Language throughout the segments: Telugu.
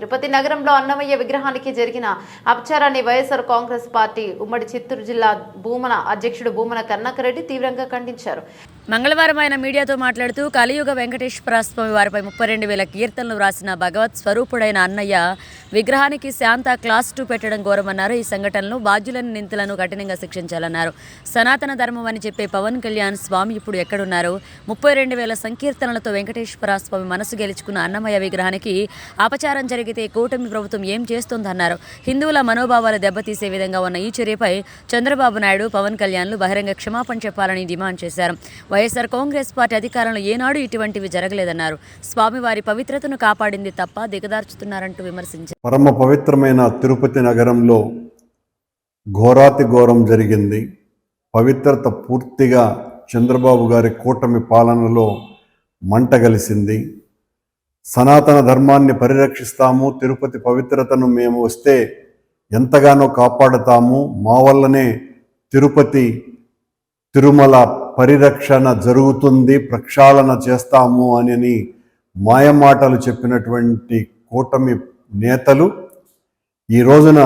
తిరుపతి నగరంలో అన్నమయ్య విగ్రహానికి జరిగిన అపచారాన్ని వైఎస్ఆర్ కాంగ్రెస్ పార్టీ ఉమ్మడి చిత్తూరు జిల్లా భూమన అధ్యక్షుడు భూమన కన్నకరెడ్డి తీవ్రంగా ఖండించారు. మంగళవారం ఆయన మీడియాతో మాట్లాడుతూ కలియుగ వెంకటేశ్వర స్వామి వారిపై ముప్పై రెండు వేల కీర్తనలు వ్రాసిన భగవత్ స్వరూపుడైన అన్నయ్య విగ్రహానికి శాంత క్లాస్ టూ పెట్టడం ఘోరమన్నారు. ఈ సంఘటనలు బాధ్యులను నిందితులను కఠినంగా శిక్షించాలన్నారు. సనాతన ధర్మం అని చెప్పే పవన్ కళ్యాణ్ స్వామి ఇప్పుడు ఎక్కడున్నారు? ముప్పై రెండు వేల సంకీర్తనలతో వెంకటేశ్వర స్వామి మనసు గెలుచుకున్న అన్నమయ్య విగ్రహానికి అపచారం జరిగితే కూటమి ప్రభుత్వం ఏం చేస్తోందన్నారు. హిందువుల మనోభావాలు దెబ్బతీసే విధంగా ఉన్న ఈ చర్యపై చంద్రబాబు నాయుడు పవన్ కళ్యాణ్లు బహిరంగ క్షమాపణ చెప్పాలని డిమాండ్ చేశారు. వైఎస్ఆర్ కాంగ్రెస్ పార్టీ అధికారంలో ఏనాడు ఇటువంటివి జరగలేదన్నారు. స్వామివారి పవిత్రతను కాపాడింది తప్ప దిగదార్చుతున్నారంటూ విమర్శించారు. పరమ పవిత్రమైన తిరుపతి నగరంలో ఘోరాతి ఘోరం జరిగింది. పవిత్రత పూర్తిగా చంద్రబాబు గారి కూటమి పాలనలో మంటగలిసింది సనాతన ధర్మాన్ని పరిరక్షిస్తాము తిరుపతి పవిత్రతను మేము వస్తే ఎంతగానో కాపాడుతాము. మా వల్లనే తిరుపతి తిరుమల పరిరక్షణ జరుగుతుంది ప్రక్షాళన చేస్తాము అని మాయమాటలు చెప్పినటువంటి కూటమి నేతలు ఈ రోజున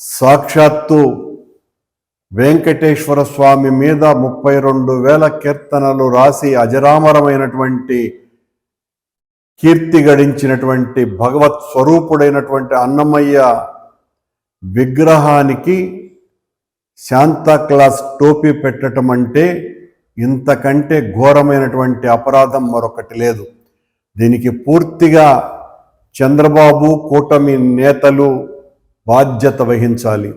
సాక్షాత్తు వెంకటేశ్వర స్వామి మీద ముప్పై రెండు వేల కీర్తనలు రాసి అజరామరమైనటువంటి కీర్తి గడించినటువంటి భగవత్ స్వరూపుడైనటువంటి అన్నమయ్య విగ్రహానికి శాంతాక్లాస్ టోపీ పెట్టడం అంటే ఇంతకంటే ఘోరమైనటువంటి అపరాధం మరొకటి లేదు. దీనికి పూర్తిగా చంద్రబాబు కూటమి నేతలు బాధ్యత వహించాలి.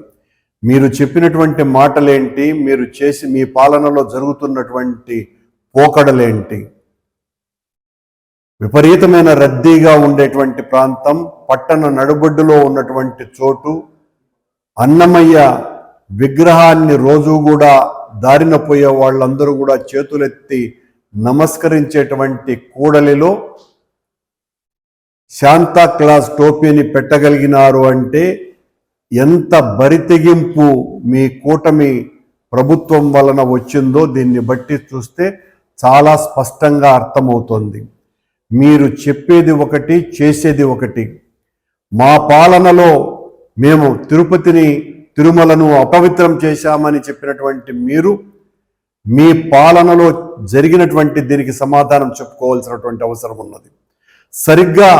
మీరు చెప్పినటువంటి మాటలేంటి? మీరు చేసి మీ పాలనలో జరుగుతున్నటువంటి పోకడలేంటి? విపరీతమైన రద్దీగా ఉండేటువంటి ప్రాంతం పట్టణ నడుబొడ్డులో ఉన్నటువంటి చోటు అన్నమయ్య విగ్రహాన్ని రోజు కూడా దారిన పోయే వాళ్ళందరూ కూడా చేతులెత్తి నమస్కరించేటువంటి కూడలిలో శాంతా క్లాస్ టోపీని పెట్టగలిగినారు అంటే ఎంత బరితెగింపు మీ కూటమి ప్రభుత్వం వలన వచ్చిందో దీన్ని బట్టి చూస్తే చాలా స్పష్టంగా అర్థమవుతోంది. మీరు చెప్పేది ఒకటి చేసేది ఒకటి. మా పాలనలో మేము తిరుపతిని తిరుమలను అపవిత్రం చేశామని చెప్పినటువంటి మీరు మీ పాలనలో జరిగినటువంటి దీనికి సమాధానం చెప్పుకోవాల్సినటువంటి అవసరం ఉన్నది. సరిగ్గా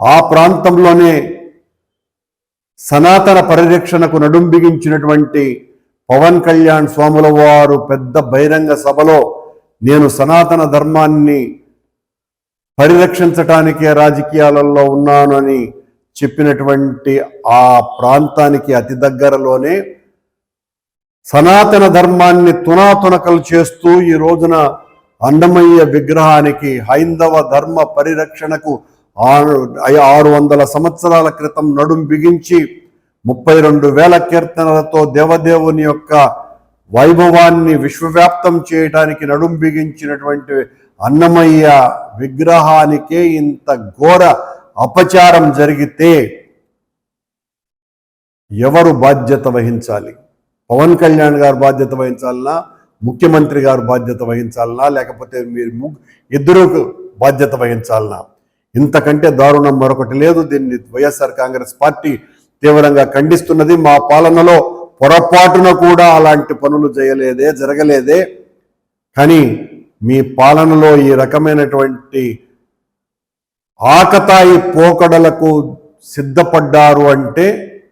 ఆ ప్రాంతంలోనే సనాతన పరిరక్షణకు నడుం బిగించినటువంటి పవన్ కళ్యాణ్ స్వాముల వారు పెద్ద బహిరంగ సభలో నేను సనాతన ధర్మాన్ని పరిరక్షించటానికే రాజకీయాలలో ఉన్నానని చెప్పినటువంటి ఆ ప్రాంతానికి అతి దగ్గరలోనే సనాతన ధర్మాన్ని తునాతునకలు చేస్తూ ఈ రోజున అన్నమయ్య విగ్రహానికి హైందవ ధర్మ పరిరక్షణకు ఆరు ఆరు వందల సంవత్సరాల క్రితం నడుం బిగించి ముప్పై రెండు వేల కీర్తనలతో దేవదేవుని యొక్క వైభవాన్ని విశ్వవ్యాప్తం చేయడానికి నడుం బిగించినటువంటి అన్నమయ్య విగ్రహానికే ఇంత ఘోర అపచారం జరిగితే ఎవరు బాధ్యత వహించాలి? పవన్ కళ్యాణ్ గారు బాధ్యత వహించాలనా? ముఖ్యమంత్రి గారు బాధ్యత వహించాలనా? లేకపోతే మీరు ఇద్దరు బాధ్యత వహించాలనా? ఇంతకంటే దారుణం మరొకటి లేదు. దీన్ని వైఎస్ఆర్ కాంగ్రెస్ పార్టీ తీవ్రంగా ఖండిస్తున్నది. మా పాలనలో పొరపాటున కూడా అలాంటి పనులు చేయలేదే జరగలేదే. కానీ మీ పాలనలో ఈ రకమైనటువంటి ఆకతాయి పోకడలకు సిద్ధపడ్డారు అంటే